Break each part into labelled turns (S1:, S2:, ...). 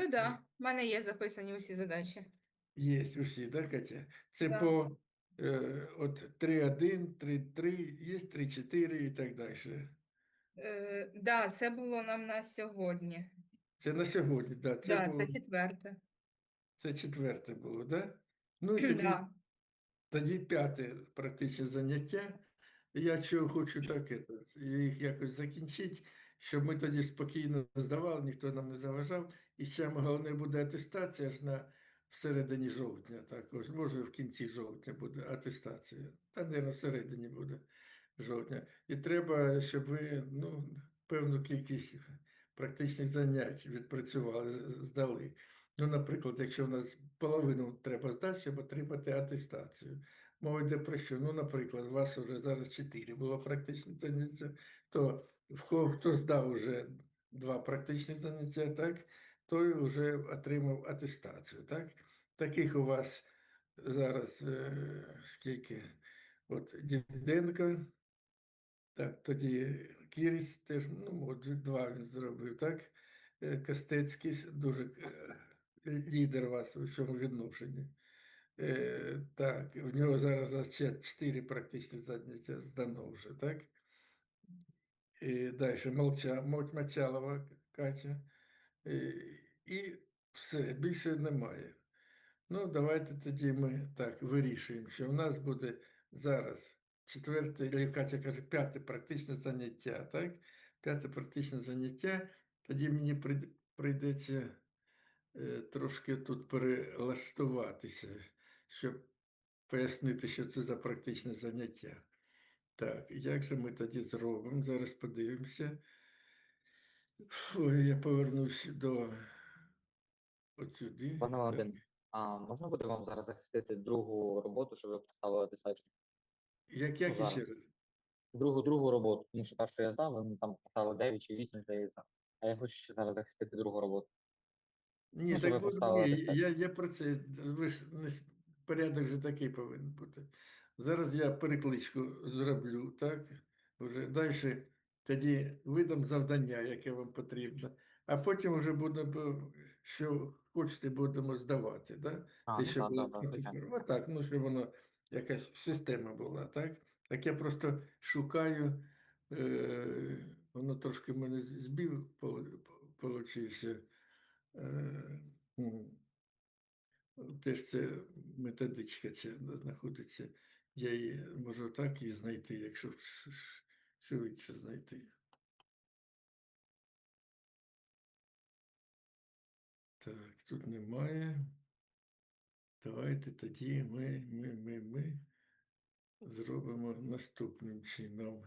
S1: Ну так, да, в мене є записані усі задачі.
S2: Є усі, да, Катя? Це
S1: Да.
S2: по е, от 3.1, 3.3, є 3.4 і так далі.
S1: Е, да, це було нам на сьогодні.
S2: Це на сьогодні, да, це
S1: Да,
S2: було,
S1: це четверте.
S2: це четверте було, да? Ну і тоді,
S1: Да.
S2: тоді п'яте практичне заняття. Я чого хочу так это, їх якось закінчити, щоб ми тоді спокійно здавали, ніхто нам не заважав. І ще головне буде атестація ж на всередині жовтня. Так, ось, може в кінці жовтня буде атестація. Та не всередині буде жовтня. І треба, щоб ви ну, певну кількість практичних занять відпрацювали, здали. Ну, наприклад, якщо у нас половину треба здати, щоб отримати атестацію. Мова йде про що? Ну, наприклад, у вас вже зараз 4 було практичні заняття, то в кого хто здав вже два практичні заняття, так, той вже отримав атестацію. Так? Таких у вас зараз е, скільки? От Діденко, так, тоді Кіріс теж, ну, от два він зробив, так? Е, Костецький дуже е, лідер вас у цьому відношенні. Е, так, в нього зараз ще чотири практичні заняття здано вже, так? І далі Молча, Мочалова Катя. І, і все, більше немає. Ну, давайте тоді ми так вирішуємо, що в нас буде зараз четверте, Катя каже, п'яте практичне заняття, так? П'яте практичне заняття. Тоді мені прийд- прийдеться е, трошки тут перелаштуватися, щоб пояснити, що це за практичне заняття. Так, як же ми тоді зробимо? Зараз подивимося. Ой, я повернусь до от сюди.
S3: Пане
S2: Так.
S3: А можна буде вам зараз захистити другу роботу, щоб ви поставили атестацію?
S2: Як, як
S3: Ну,
S2: іще раз?
S3: Другу другу роботу, тому що першу я здав, ви мені там поставили 9 чи 8, здається. А я хочу ще зараз захистити другу роботу.
S2: Ні,
S3: Ну,
S2: так ні, я, я про це, ви ж не порядок же такий повинен бути. Зараз я перекличку зроблю, так? Вже далі тоді видам завдання, яке вам потрібно, а потім вже будемо, що хочете, будемо здавати, так?
S3: А,
S2: Те,
S3: ну
S2: що
S3: так,
S2: було
S3: так, так,
S2: ну, щоб воно якась система була, так? Так я просто шукаю, е, воно трошки мене з- збів получився. Е, Теж це методичка ця знаходиться. Я її можу так її знайти, якщо швидше знайти. Так, тут немає. Давайте тоді ми, ми, ми, ми зробимо наступним чином.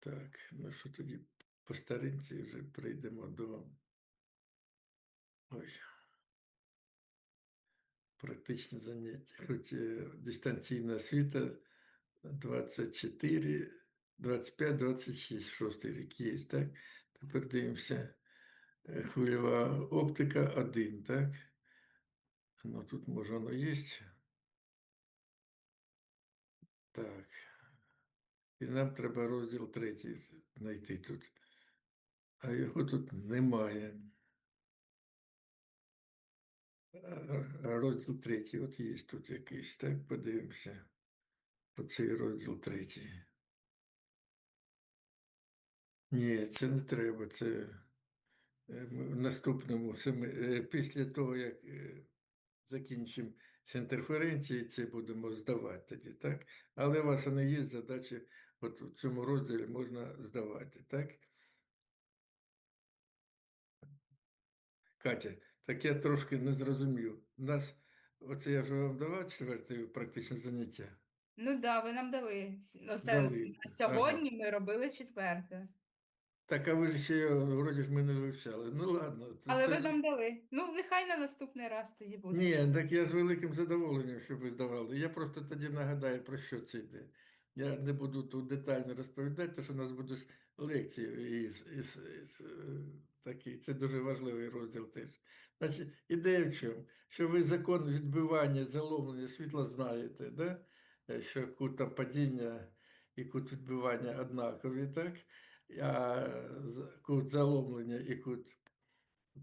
S2: Так, ну що тоді по старинці вже прийдемо до. Ой. Практичне заняття, хоч е, дистанційна освіта 24, 25, 26, шостий рік є, так? Тепер дивимося. Е, Хвильова оптика 1, так? Ну тут може воно є. Так. І нам треба розділ третій знайти тут. А його тут немає. Розділ третій, от є тут якийсь, так, подивимося. Оцей розділ третій. Ні, це не треба. Це е, в наступному, е, після того, як е, закінчимо з інтерференції, це будемо здавати тоді, так? Але у вас вони є задачі, от в цьому розділі можна здавати, так? Катя, так я трошки не зрозумів. У нас, оце я вже вам давав четверте практичне заняття.
S1: Ну так, да, ви нам дали. Ну,
S2: Дали,
S1: на сьогодні ми робили четверте.
S2: Так, а ви ж ще його, вроді ж ми не вивчали. Ну ладно, це,
S1: Але
S2: це...
S1: ви нам дали. Ну, нехай на наступний раз тоді буде.
S2: Ні, так я з великим задоволенням, щоб ви здавали. Я просто тоді нагадаю, про що це йде. Я не буду тут детально розповідати, тому що у нас будуть лекції із, із, із, е, такі. Це дуже важливий розділ теж. Значить, ідея в чому? Що ви закон відбивання, заломлення світла знаєте, да? Е, що кут там падіння і кут відбивання однакові, так? а кут заломлення і кут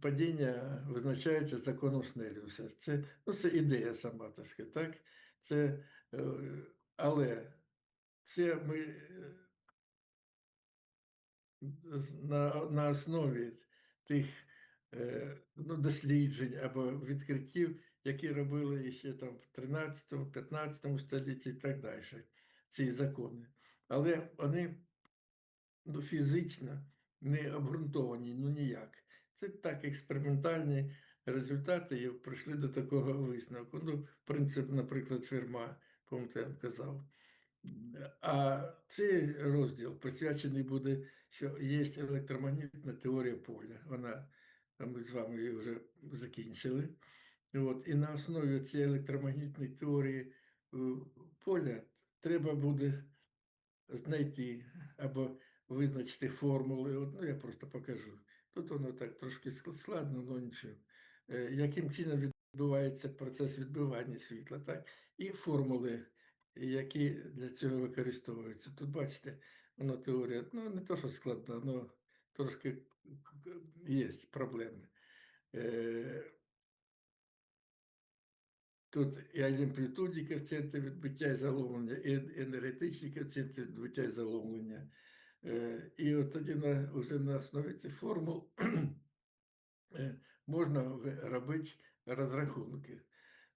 S2: падіння визначається законом Снеліуса. Це, ну, це ідея сама, так сказати, так? Це, е, але це ми е, на, на основі тих е, ну, досліджень або відкриттів, які робили ще там в 13-15 столітті і так далі, ці закони. Але вони ну, фізично не обґрунтовані ну ніяк. Це так експериментальні результати і прийшли до такого висновку. Ну, принцип, наприклад, Ферма, пам'ятаю, я вам казав. А цей розділ присвячений буде, що є електромагнітна теорія поля. Вона ми з вами її вже закінчили. От, і на основі цієї електромагнітної теорії поля треба буде знайти або визначити формули. От, ну, я просто покажу. Тут воно так трошки складно, але нічого. Е, Яким чином відбувається процес відбивання світла, так? І формули, які для цього використовуються. Тут бачите, воно теорія, ну не то, що складна, але трошки є проблеми. Е, Тут і амплітудні коефіцієнти відбиття і заломлення, і енергетичні коефіцієнти відбиття і заломлення. Е, І от тоді на, вже на основі цих формул е, можна робити розрахунки.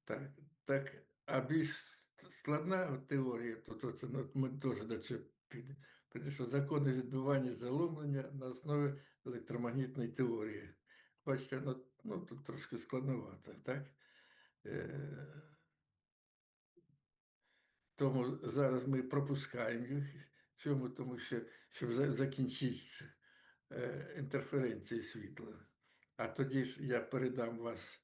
S2: Так, так, а більш складна теорія, то, то, це, ну, ми теж до цього. Тому що закони відбивання заломлення на основі електромагнітної теорії. Бачите, ну, ну тут трошки складновато, так? Е, Тому зараз ми пропускаємо їх. Чому? Тому що щоб закінчити е, інтерференції світла. А тоді ж я передам вас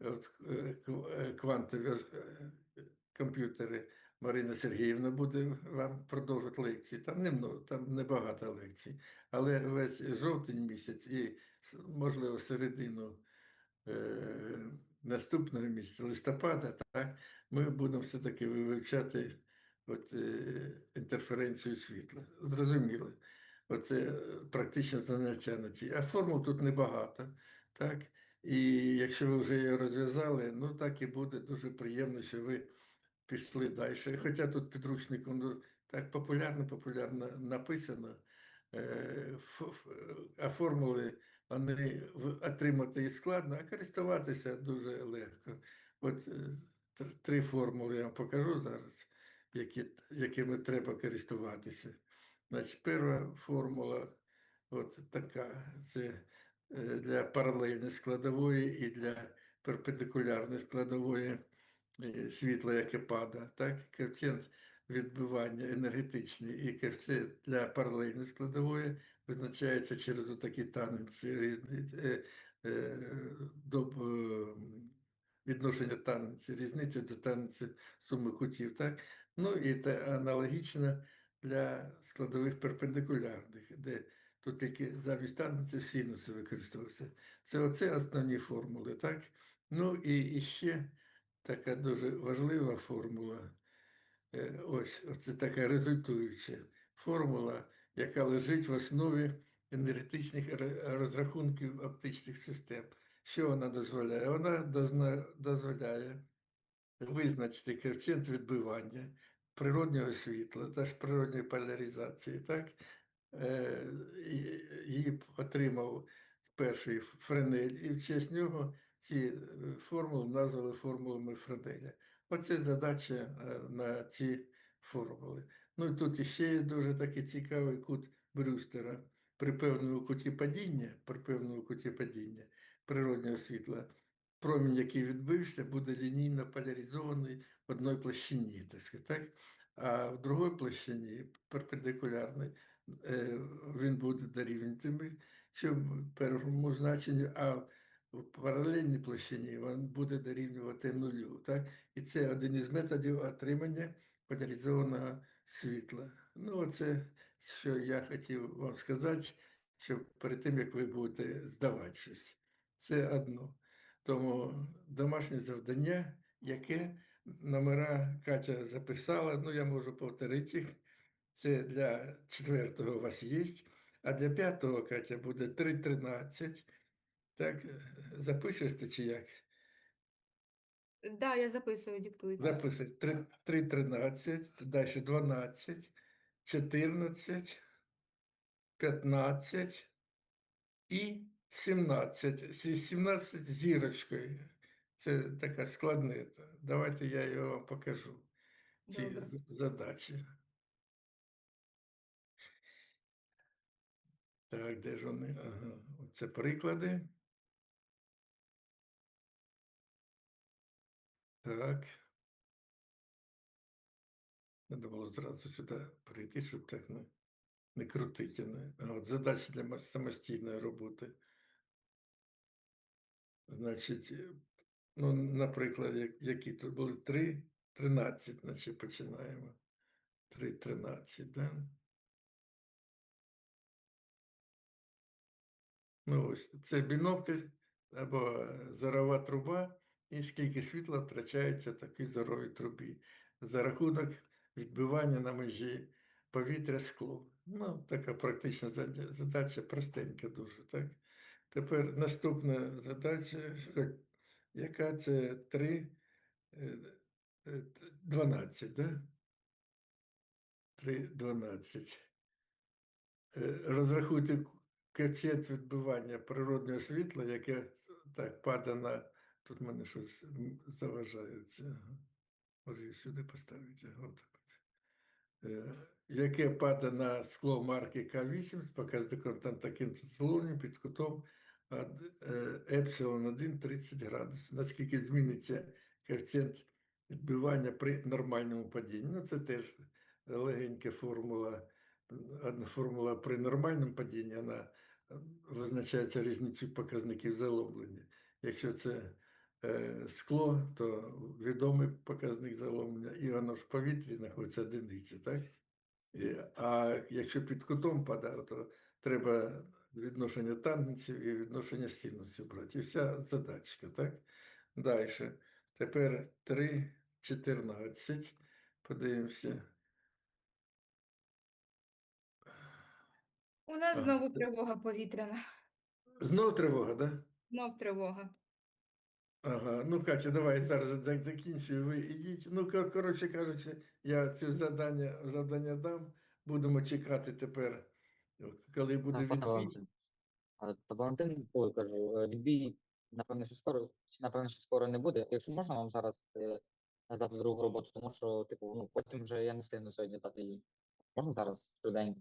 S2: от, е, е, квантові комп'ютери. Марина Сергіївна буде вам продовжувати лекції. Там не там небагато лекцій. Але весь жовтень місяць і, можливо, середину е, наступного місяця, листопада, так, ми будемо все-таки вивчати от, е, інтерференцію світла. Зрозуміло. Оце е, практичне заняття на цій. А формул тут небагато. Так? І якщо ви вже її розв'язали, ну так і буде дуже приємно, що ви пішли далі. Хоча тут підручником ну, так популярно, популярно написано, е, а формули вони отримати і складно, а користуватися дуже легко. От е, три формули я вам покажу зараз, які, якими треба користуватися. Значить, перша формула от така. Це е, для паралельної складової і для перпендикулярної складової світла, яке падає. Так? Коефіцієнт відбивання енергетичний і коефіцієнт для паралельної складової визначається через танці різні е, е, до е, відношення танці, різниці до танці суми кутів. Так? Ну і те аналогічно для складових перпендикулярних, де тут тільки замість танці синуси використовуються. Це оце основні формули, так? Ну і, і ще така дуже важлива формула. Е, Ось, оце така результуюча формула, яка лежить в основі енергетичних розрахунків оптичних систем. Що вона дозволяє? Вона дозволяє визначити коефіцієнт відбивання природнього світла та ж природньої поляризації. Так? Е, Її отримав перший Френель, і в честь нього ці е, формули назвали формулами Френеля. Оце задача е, на ці формули. Ну і тут іще є дуже такий цікавий кут Брюстера. При певному куті падіння, при певному куті падіння природнього світла, промінь, який відбився, буде лінійно поляризований в одній площині, так сказати? А в другій площині перпендикулярній е, він буде дорівнюватиме чому першому значенню, а паралельній площині він буде дорівнювати нулю. Так? І це один із методів отримання поляризованого світла. Ну, оце, що я хотів вам сказати, що перед тим, як ви будете здавати щось. Це одно. Тому домашнє завдання, яке номера Катя записала, ну я можу повторити їх. Це для четвертого у вас є. А для п'ятого, Катя, буде 3.13. Так, е, запишеш ти чи як?
S1: Да, я записую, диктуйте.
S2: Записуй 3, 3.13, далі 12, 14, 15 і 17. Сі- 17 зірочкою. Це така складне. Давайте я його вам покажу. Ці
S1: Добре.
S2: задачі. Так, де ж вони? Ага. Це приклади. Так. Треба було зразу сюди прийти, щоб так не, не крутити. Не. А от задачі для самостійної роботи. Значить, е, ну, наприклад, як- які тут були 3, 13, значить починаємо. 3, 13, да? Ну, ось це бінокль або зорова труба, і скільки світла втрачається такій зоровій трубі за рахунок відбивання на межі повітря скло. Ну, така практична задача, простенька дуже, так? Тепер наступна задача, е, яка це 3, 12, да? 3, 12. Е, Розрахуйте коефіцієнт відбивання природнього світла, яке так падає на. Тут в мене щось м, заважає. Може, сюди поставити. Отак от. Е, Яке падає на скло марки К8 з показником там таким злонням під кутом е, епсилон 1 30 градусів. Наскільки зміниться коефіцієнт відбивання при нормальному падінні? Ну, це теж легенька формула. Одна формула при нормальному падінні, вона визначається різницею показників заломлення. Якщо це скло, то відомий показник заломлення, і воно ж в повітрі знаходиться одиниці, так? А якщо під кутом падає, то треба відношення тангенсів і відношення синусів брати. І вся задачка, так? Далі. Тепер 3, 14. Подивимося.
S1: У нас знову тривога повітряна.
S2: Знову тривога, так? Да?
S1: Знов тривога.
S2: Ага, ну Катя, давай зараз за- закінчую, ви ідіть. Ну, кор- коротше кажучи, я це завдання, завдання дам. Будемо чекати тепер, коли буде
S3: пане
S2: відбій.
S3: Валентин. А, Та Валентин, ой, кажу, е, відбій, напевно, що скоро, чи, напевно, що скоро не буде. Якщо можна вам зараз е, надати другу роботу, тому що, типу, ну, потім вже я не встигну сьогодні дати її. Можна зараз швиденько?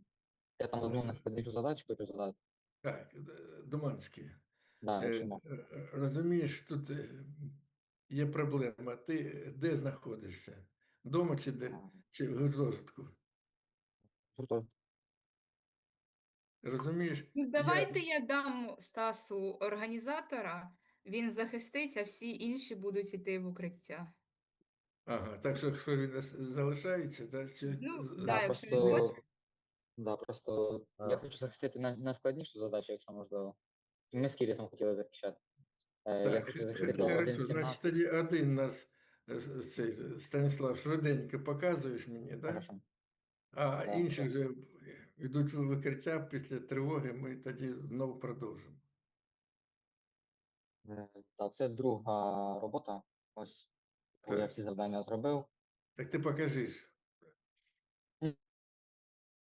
S3: Я там одну
S2: Е.
S3: задачу хочу задати.
S2: Так, е, Доманський.
S3: Да,
S2: Е, е, Розумієш, тут е, є проблема. Ти де знаходишся? Вдома чи де? Чи в гуртожитку? Розумієш?
S1: Ну,
S2: Я-
S1: давайте я дам Стасу організатора, він захистить, а всі інші будуть іти в укриття.
S2: Ага, так що якщо він залишається, так? Чи...
S1: Ну, да,
S3: Да,
S1: якщо він
S3: просто,
S1: хоче.
S3: да, просто я хочу захистити най- найскладнішу задачу, якщо можливо. Ми з Кірісом хотіли захищати. Е, я захистити
S2: хорошо, значить тоді один нас, е, цей, Станіслав, швиденько показуєш мені, так?
S3: Хорошо.
S2: А
S3: Так,
S2: інші
S3: так.
S2: вже йдуть в викриття після тривоги, ми тоді знову продовжимо.
S3: Е, Та це друга робота. Ось типу, я
S2: Так.
S3: всі завдання зробив.
S2: Так ти покажиш.